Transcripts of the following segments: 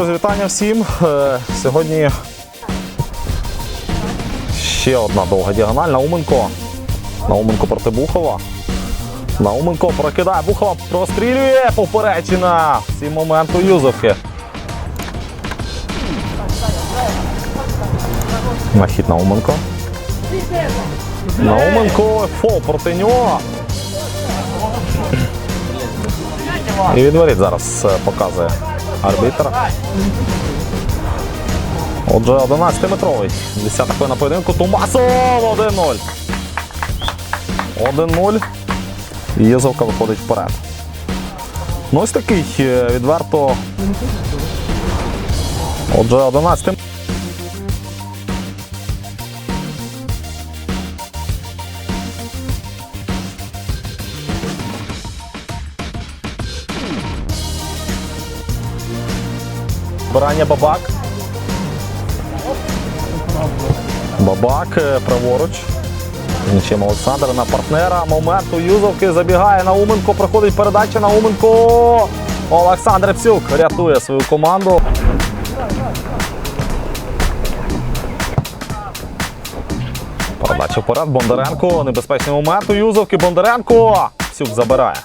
друзі, вітання всім. Е, Сьогодні ще одна довга діагональ. Науменко. Науменко проти Бухова. Науменко прокидає. Бухова прострілює. Поперечина. Всі момент у Юзовки. Нахід Науменко. Науменко фол проти нього. І відворіт зараз е, показує арбітр. Отже, 11-метровий. 10 хвилина поєдинку. Тумасов 1-0. 1-0. І Єзовка виходить вперед. Ну ось такий е, відверто. Отже, 11 Барання Бабак. Бабак е, праворуч. Нічим Олександр на партнера. Момент у Юзовки забігає Науменко. Проходить передача Науменко. Олександр Псюк рятує свою команду. Передача вперед. Бондаренко. Небезпечний момент у Юзовки. Бондаренко. Псюк забирає.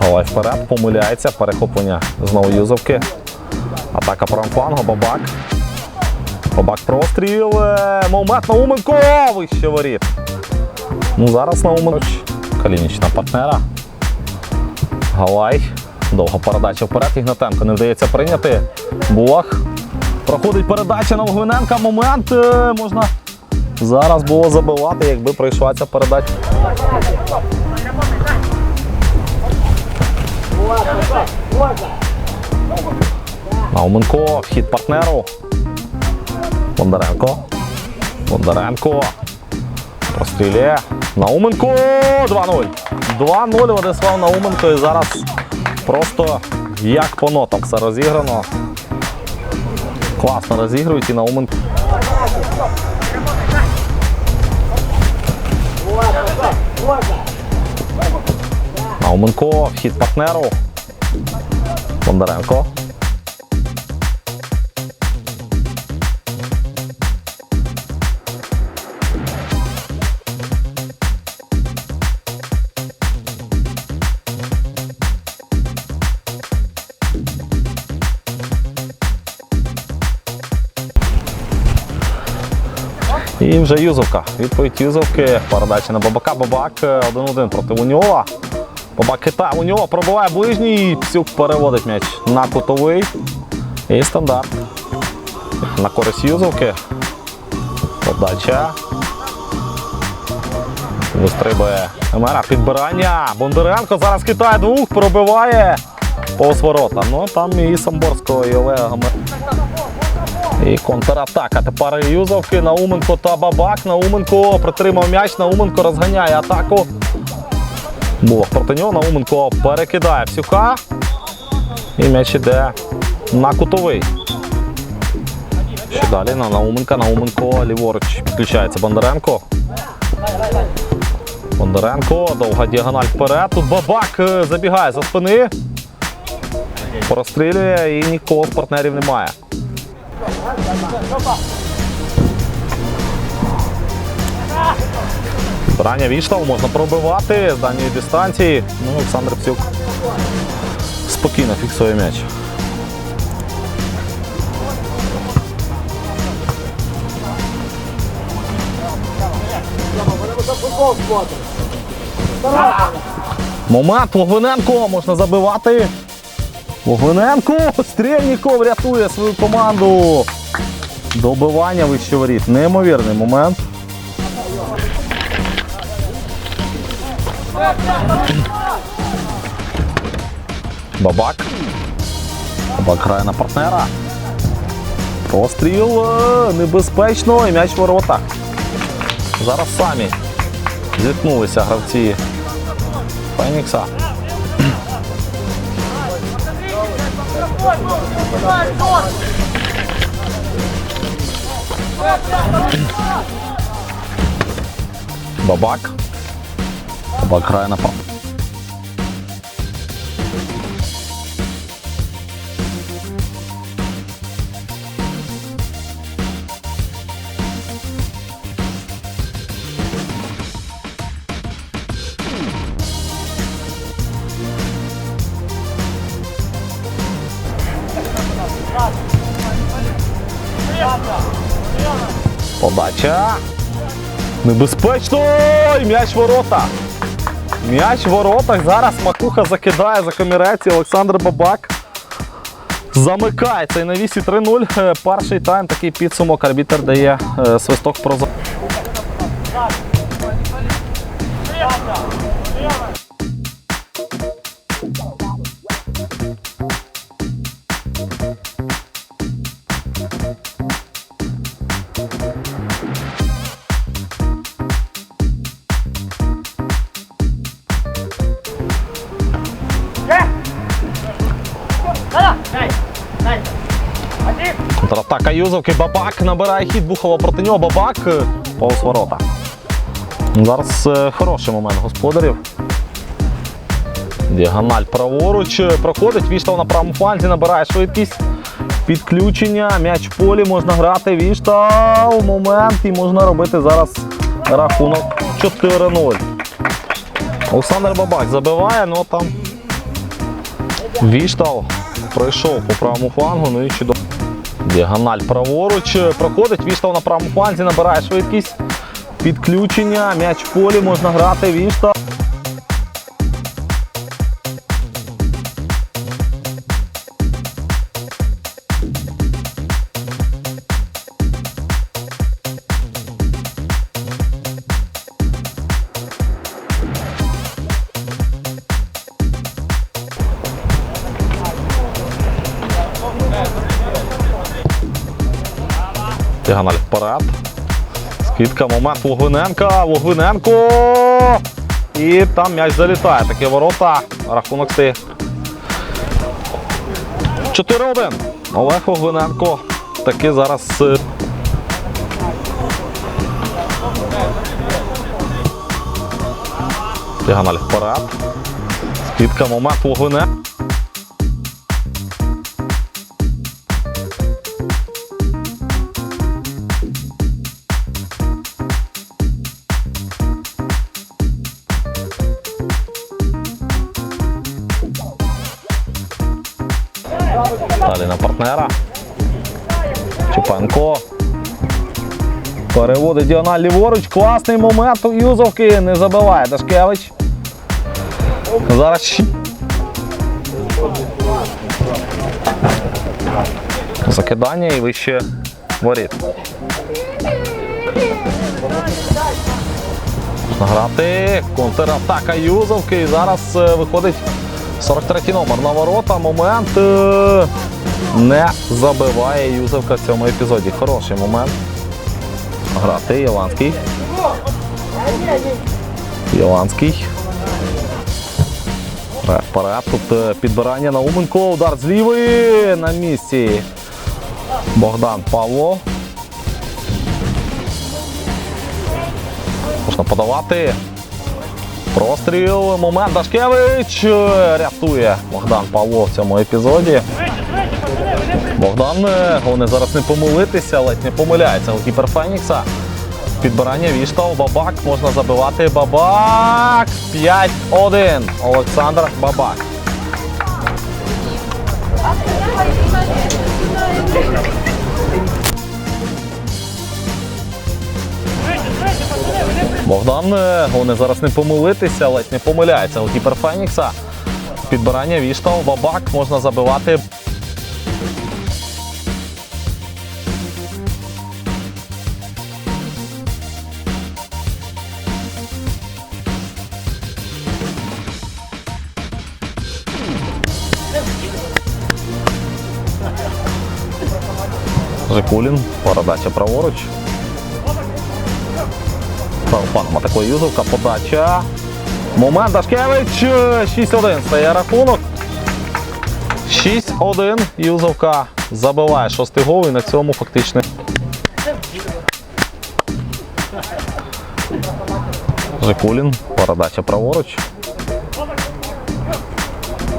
Галай вперед, помиляється, перехоплення знову юзовки. Атака правим флангу, Бабак. Бабак простріл. е, Момент Науменко! Вище воріт. Ну зараз Науменко. Калініч на партнера. Галай. Довга передача вперед. Ігнатенко не вдається прийняти. Булах. Проходить передача на Вогвиненка. Момент. е, Можна зараз було забивати, якби пройшла ця передача. Науменко, вхід партнеру. Бондаренко. Бондаренко. Прострілює. Науменко. 2-0. 2-0 Владислав Науменко. І зараз просто як по нотам все розіграно. Класно розігрують і Науменко. Науменко, вхід партнеру. Бондаренко. І вже Юзовка. Відповідь Юзовки. Передача на Бабака. Бабак е, 1-1 проти Уніова. Бабак хитає Уніова, пробиває ближній. Псюк переводить м'яч на кутовий. І стандарт. На користь Юзовки. Подача. Вистрибує Емера. Підбирання. Бондаренко зараз хитає двох, пробиває повз ворота. Ну там і Самборського, і Олега І контратака. Тепер Юзовки, Науменко та Бабак. Науменко притримав м'яч, Науменко розганяє атаку. Було проти нього. Науменко перекидає Псюка. І м'яч іде на кутовий. Ще далі на Науменка. Науменко ліворуч підключається Бондаренко. Бондаренко, довга діагональ вперед. Тут Бабак е, забігає за спини. Прострілює і нікого з партнерів немає. Брання Віштал можна пробивати з дальньої дистанції. Ну, Олександр Псюк спокійно фіксує м'яч. Момент Вогвиненко можна забивати. Вогвиненко! Стрельніков рятує свою команду. Добивання вище воріт. Неймовірний момент. Бабак. Бабак грає на партнера. Постріл е, небезпечно і м'яч ворота. Зараз самі зіткнулися гравці Фенікса. Бабак. Бабак грає на пас. Подача. Небезпечно! Ой, М'яч ворота. М'яч в воротах. Зараз Макуха закидає за камірець Олександр Бабак. Замикається і на вісі 3-0. Е, Перший тайм, такий підсумок. Арбітер дає е, свисток про Контратака Юзовки. Бабак набирає хід Бухова проти нього. Бабак е, повз ворота. Зараз е, хороший момент господарів. Діагональ праворуч е, проходить. Віштав на правому фланзі, набирає швидкість. Підключення. М'яч в полі можна грати. Віштав. Момент. І можна робити зараз рахунок 4-0. Олександр Бабак забиває, ну там Віштав пройшов по правому флангу, ну і чудово. Діагональ праворуч проходить, Віштав на правому фланзі, набирає швидкість. Підключення, м'яч в полі можна грати. Віштав. Діагональ вперед. Скидка, момент Логвиненка. Логвиненко. І там м'яч залітає. Такі ворота. Рахунок стає. 4-1. Олег Логвиненко. Таки зараз. е, Діагональ вперед. Скидка, момент Логвиненко. Партнера. Чупенко. Переводить діагональ ліворуч. Класний момент у Юзовки. Не забиває Дашкевич. Зараз. Закидання і вище воріт. Грати. Контратака Юзовки. І зараз е, виходить 43 номер на ворота. Момент е, не забиває Юзовка в цьому епізоді. Хороший момент. Грати Єланський. Єланський. Грає Вперед. Тут е, підбирання Науменко. Удар з лівої на місці. Богдан Павло. Можна подавати. Простріл, момент Дашкевич е, рятує Богдан Павло в цьому епізоді. Богдан, е, головне зараз не помилитися, ледь не помиляється голкіпер Фенікса. Підбирання віштав, Бабак, можна забивати Бабак. 5-1. Олександр Бабак. Богдан, е, головне зараз не помилитися, ледь не помиляється. Голкіпер Фенікса. Підбирання віштав, бабак, можна забивати. Жикулін, передача праворуч. Паном атакує Юзовка, подача. Момент Дашкевич. 6-1 стає рахунок. 6-1. Юзовка забиває шостий гол і на цьому фактично. Жикулін, передача праворуч.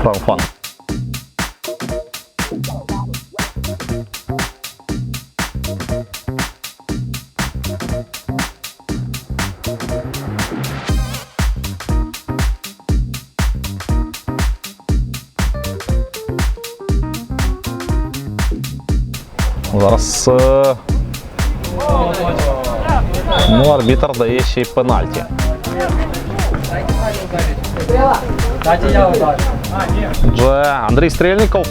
Правфан. Зараз е, ну, арбітр дає ще й пенальті. Отже, Андрій Стрельников.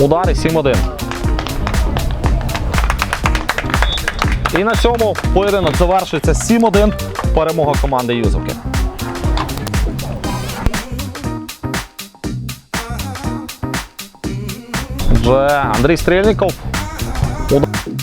Удари 7-1. І на цьому поєдинок завершується 7-1. Перемога команди Юзовки. Отже, Андрій Стрельников. Удар.